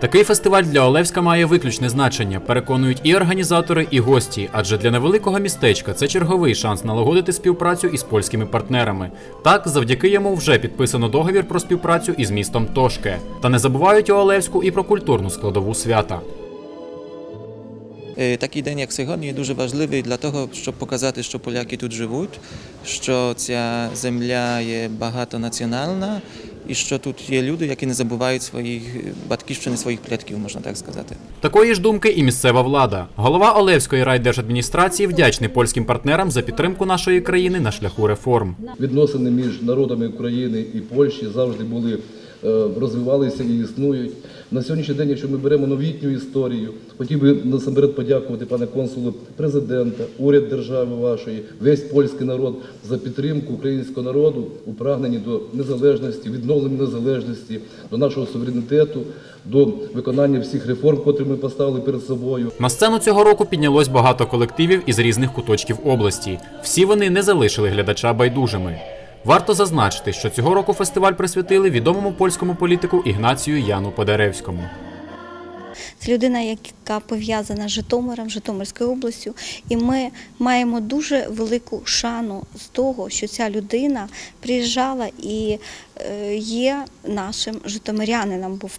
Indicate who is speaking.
Speaker 1: Такий фестиваль для Олевська має виключне значення, переконують і організатори, і гості. Адже для невеликого містечка це черговий шанс налагодити співпрацю із польськими партнерами. Так, завдяки йому вже підписано договір про співпрацю із містом Тошке. Та не забувають у Олевську і про культурну складову свята.
Speaker 2: Е, Такий день, як сьогодні, дуже важливий для того, щоб показати, що поляки тут живуть, що ця земля є багатонаціональна і що тут є люди, які не забувають своїх е, батьківщини, своїх предків, можна так сказати.
Speaker 1: Такої ж думки і місцева влада. Голова Олевської райдержадміністрації вдячний польським партнерам за підтримку нашої країни на шляху реформ.
Speaker 3: Відносини між народами України і Польщі завжди були розвивалися і існують. На сьогоднішній день, якщо ми беремо новітню історію, хотів би насамперед подякувати пане консулу президента, уряд держави вашої, весь польський народ за підтримку українського народу у прагненні до незалежності, відновлення незалежності, до нашого суверенітету, до виконання всіх реформ, котрі ми поставили перед собою.
Speaker 1: На сцену цього року піднялось багато колективів із різних куточків області. Всі вони не залишили глядача байдужими. Варто зазначити, що цього року фестиваль присвятили відомому польському політику Ігнацію Яну Подеревському.
Speaker 4: Це людина, яка пов'язана з Житомиром, Житомирською областю, і ми маємо дуже велику шану з того, що ця людина приїжджала і е, є нашим житомирянином. Був